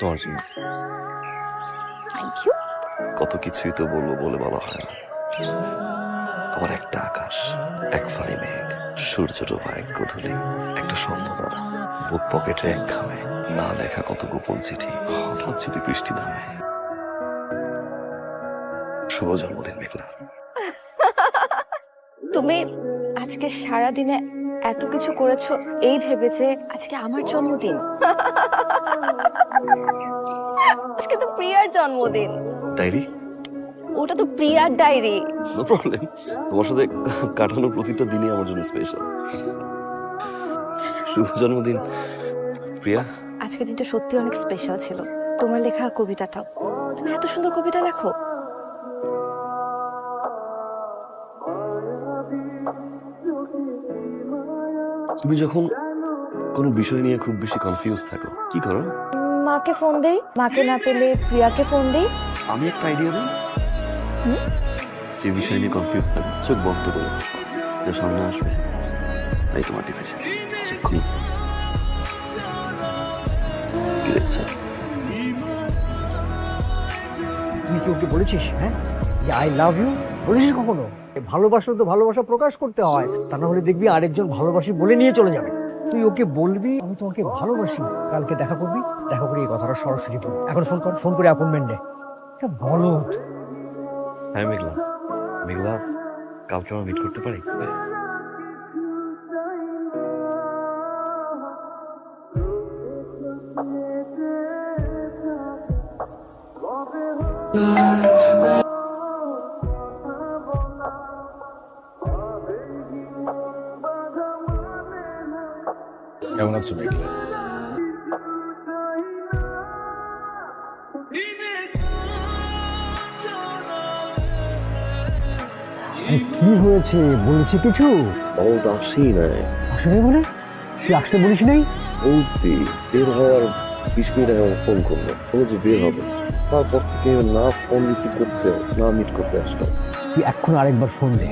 তোমার জন্য। কত কিছুই তো বলব বলে বলা হয় না। আমার একটা আকাশ এক ফালি মেঘ সূর্য ডোবা এক গধূলি একটা সন্ধ্যাতারা বুক পকেটে এক খামে না লেখা কত গোপন চিঠি হঠাৎ যদি বৃষ্টি নামে। শুভ জন্মদিন মেঘলা। তুমি আজকে সারা দিনে এত কিছু করেছ এই ভেবে যে আজকে আমার জন্মদিন। আজকে তো প্রিয়ার জন্মদিন। ডায়েরি? ওটা তো প্রিয়ার ডায়েরি। নো প্রবলেম তোমার সাথে কাটানো প্রতিটা দিনই আমার জন্য স্পেশাল শুভ জন্মদিন প্রিয়া। আজকে দিনটা সত্যি অনেক স্পেশাল ছিল। তোমার লেখা কবিতাটাও। তুমি এত সুন্দর কবিতা লেখো। তুমি যখন কোনো বিষয় নিয়ে খুব বেশি কনফিউজ থাকো কি করো? মাকে ফোন দেই? মাকে না পেলে প্রিয়াকে ফোন দেই? আমি একটা আইডিয়া দিই। হুম? যে বিষয় নিয়ে কনফিউজ থাকো চোখ বন্ধ করে। যে সামনে আসবে তাই তোমার ডিসিশন এক্ষুনি কি দেখছ তুই কি ওকে বলেছিস হ্যাঁ? যে আই লাভ ইউ বলেছিস কখনো? এ ভালোবাসলে তো ভালোবাসা প্রকাশ করতে হয়। তা না হলে দেখবি আরেকজন ভালোবাসি বলে নিয়ে চলে যাবে। তুই ওকে বলবি? আমি তোমাকে ভালোবাসি। কালকে দেখা করবি? দেখা করে এই কথাটা সরাসরি বল। এখন ফোন কর ফোন করে অ্যাপয়েন্টমেন্ট নে। এটা বলো হ্যাঁ মেঘলা। মেঘলা কালকে আমরা মিট করতে পারি? কেমন আছো মেঘলা? কি হয়েছে? বলেছি কিছু? বল তো আসেই নাই। আসলে বলে? তুই আসতে বলিস নাই? বলছি বের হওয়ার বিশ মিনিট আগে ফোন করল। বলো যে বের হবে। তারপর থেকে না ফোন রিসিভ করছে না মিট করতে আসলো। তুই এখন আরেকবার ফোন দে।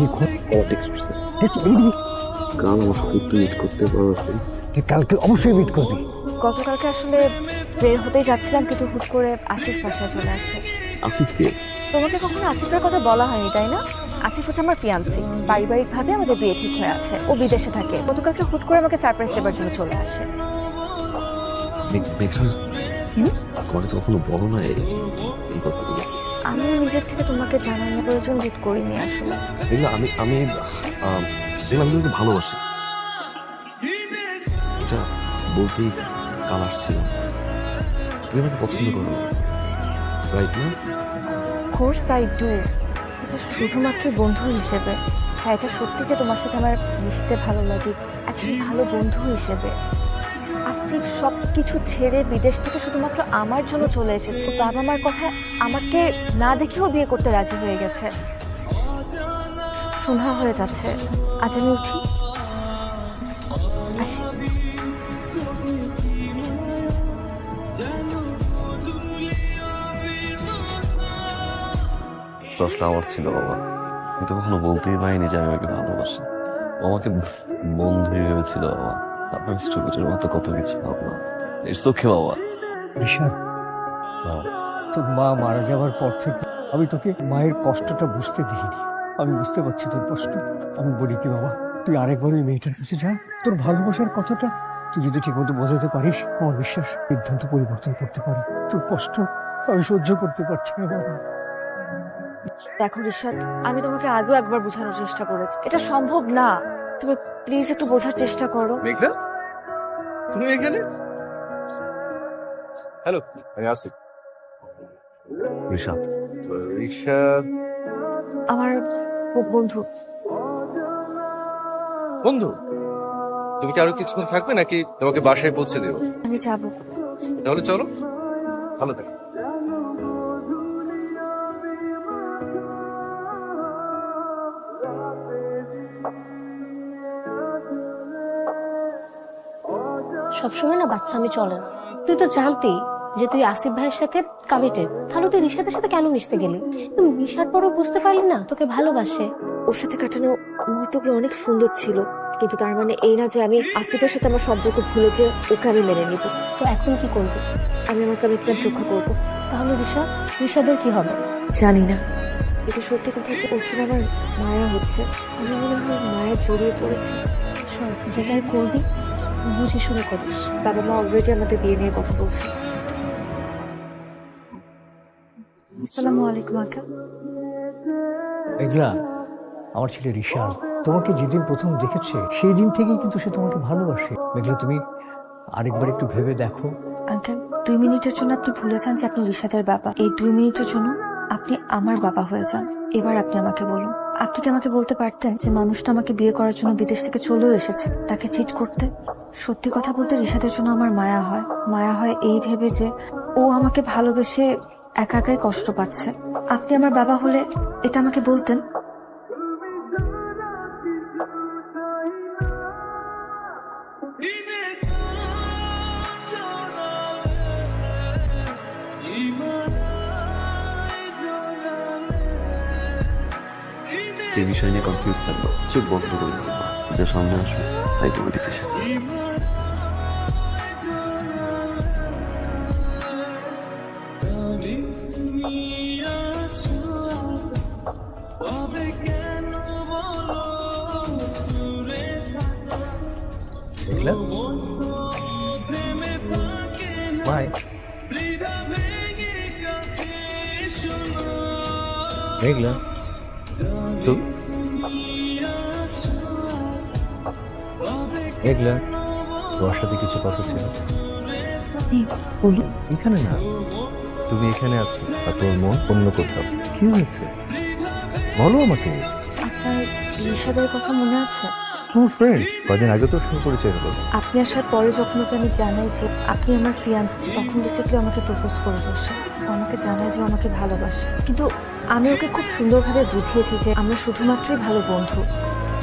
দেখো আমার টেক্সট করছে দেখছি এই দিবি কাল আমার সাথে একটু মিট করতে পারো প্লিজ তুই কালকে অবশ্যই মিট করবি। গতকালকে আসলে বের হতেই যাচ্ছিলাম কিন্তু হুট করে আসিফ বাসায় চলে আসে। আসিফকে তোমাকে কখনো আসিফের কথা বলা হয়নি তাই না? আসিফ হচ্ছে আমার ফিয়ান্সি পারিবারিক ভাবে আমাদের বিয়ে ঠিক হয়ে আছে। ও বিদেশে থাকে। গতকালকে হুট করে আমাকে সারপ্রাইজ দেবার জন্য চলে আসে? তো কখনো বলো না এই কথাগুলো। আমি নিজের থেকে তোমাকে জানানোর প্রয়োজন বোধ করিনি আসলে। মেঘলা আমি আমি আহ, আমি তোমাকে ভালোবাসি। এটা বলতেই কাল আসছিলাম তুমি আমাকে পছন্দ করো রাইট না? কোর্স আই ডু এটা শুধুমাত্র বন্ধু হিসেবে। হ্যাঁ এটা সত্যি যে তোমার সাথে আমার মিশতে ভালো লাগে। একজন ভালো বন্ধু হিসেবে। আসিফ সব কিছু ছেড়ে বিদেশ থেকে শুধুমাত্র আমার জন্য চলে এসেছে। বাবা মার কথা আমাকে না দেখেও বিয়ে করতে রাজি হয়ে গেছে। সন্ধ্যা হয়ে যাচ্ছে। আজ আমি উঠি। আসি। আমার ছিল বাবা। আমি তো কখনো বলতেই পারিনি যে আমি ওকে ভালোবাসি। আমাকে বন্ধুই ভেবেছিল বাবা। আপনার স্টুপিটের মতো কত কিছু ভাবনা ইটস ওকে বাবা। ঋষাদ বাবা তোর মা মারা যাওয়ার পর থেকে আমি তোকে মায়ের কষ্টটা বুঝতে দিইনি আমি বুঝতে পারছি তোর কষ্ট। আমি বলি কি বাবা তুই আরেকবার ওই মেয়েটার কাছে যা। তোর ভালোবাসার কথাটা তুই যদি ঠিকমতো বোঝাতে পারিস আমার বিশ্বাস সিদ্ধান্ত পরিবর্তন করতে পারে। তোর কষ্ট আমি সহ্য করতে পারছি না বাবা। দেখো রিশাদ আমি তোমাকে আগেও একবার বোঝানোর চেষ্টা করেছি। এটা সম্ভব না। তুমি প্লিজ একটু বোঝার চেষ্টা করো। মেঘলা তুমি এখানে? হ্যালো আমি আসিফ ঋষাদ ঋষাদ আমার বন্ধু। বন্ধু? তুমি কি আরও কিছুক্ষণ থাকবে নাকি তোমাকে বাসায় পৌঁছে দেবো? আমি যাব। তাহলে চলো। ভালো থাকো। সবসময় না বাচ্চা আমি চলে না। তুই তো জানতেই যে তুই আসিফ ভাইয়ের সাথে কমিটেড তাহলে তুই রিশাদের সাথে কেন মিশতে গেলি? তুই মিশার পরও বুঝতে পারলি না তোকে ভালোবাসে। ওর সাথে কাটানো মুহূর্তগুলো অনেক সুন্দর ছিল কিন্তু তার মানে এই না যে আমি আসিফের সাথে আমার সম্পর্ক ভুলে যে ওকে আমি মেনে নিব। তো এখন কি করবি? আমি আমার কমিটমেন্ট রক্ষা করব। তাহলে ঋষা ঋষাদের কি হবে? জানি না। এটা সত্যি কথা যে ওর জন্য আমার মায়া হচ্ছে। আমি মনে হয় মায়া জড়িয়ে পড়েছি। শোন যেটাই করবি বুঝে শুনে করিস বাবা মা অলরেডি আমাদের বিয়ে নিয়ে কথা বলছে। আসসালামু আলাইকুম আঙ্কেল। মেঘলা আমার ছেলে রিশাদ তোমাকে যেদিন প্রথম দেখেছে সেই দিন থেকেই কিন্তু সে তোমাকে ভালোবাসে। মেঘলা তুমি আরেকবার একটু ভেবে দেখো। আঙ্কেল দুই মিনিটের জন্য আপনি ভুলে যান যে আপনি রিশাদের বাবা। এই দুই মিনিটের জন্য আপনি আমার বাবা হয়ে যান। এবার আপনি আমাকে বলুন। আপনি কি আমাকে বলতে পারতেন যে মানুষটা আমাকে বিয়ে করার জন্য বিদেশ থেকে চলেও এসেছে? তাকে চিট করতে? সত্যি কথা বলতে রিশাদের জন্য আমার মায়া হয়। মায়া হয় এই ভেবে যে ও আমাকে ভালোবেসে একা একাই কষ্ট পাচ্ছে। আপনি আমার বাবা হলে এটা আমাকে বলতেন? যে বিষয় নিয়ে কনফিউজ থাকব। চোখ বন্ধ করে বলব যা সামনে আসবে তাই তুমি ডিসিশন দেখলে? স্মাইল মেঘলা তুই মেঘলা তোমার সাথে কিছু কথা ছিল। বলুন। এখানে না তুমি এখানে আছো আর তোর মন অন্য কোথাও। কি হয়েছে? বলো আমাকে। আপনার রিশাদের কথা মনে আছে? তোমার ফ্রেন্ড কদিন আগে তোর সঙ্গে পরিচয় হলো আপনি আসার পরে যখন ওকে আমি জানাই যে আপনি আমার ফিয়ান্স তখন বেসিক্যালি আমাকে প্রপোজ করে বসে। আমাকে জানায় যে আমাকে ভালোবাসে। কিন্তু আমি ওকে খুব সুন্দরভাবে বুঝিয়েছি যে আমরা শুধুমাত্রই ভালো বন্ধু।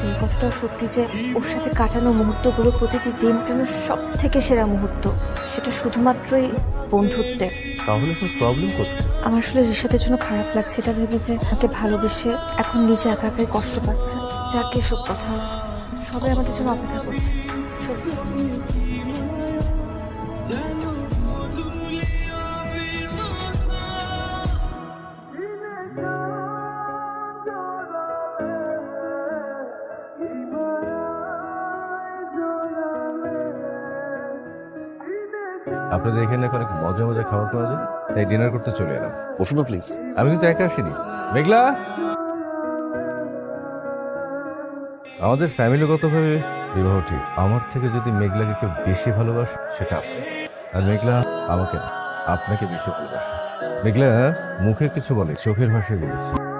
এই কথাটাও সত্যি যে ওর সাথে কাটানো মুহূর্তগুলো প্রতিটি দিন যেন সব থেকে সেরা মুহূর্ত সেটা শুধুমাত্রই বন্ধুত্বে। তাহলে তোর প্রবলেম কোথায়? আমার আসলে রিসাতের জন্য খারাপ লাগছে এটা ভেবে যে আমাকে ভালোবেসে এখন নিজে একা একাই কষ্ট পাচ্ছে। যাকে এসব কথা সবাই আমাদের জন্য অপেক্ষা করছে। সত্যি? আপনাদের এখানে অনেক মজা মজা খাবার পাওয়া যায় তাই ডিনার করতে চলে এলাম। বসুন না প্লিজ আমি কিন্তু একা আসিনি। মেঘলা! আমাদের ফ্যামিলিগতভাবে বিবাহ ঠিক। আমার থেকে যদি মেঘলাকে কেউ বেশি ভালোবাসে সেটা আপনি। আর মেঘলা আমাকে না, আপনাকে বেশি ভালোবাসে। মেঘলা মুখে কিছু বলে চোখের ভাষায় বলেছে।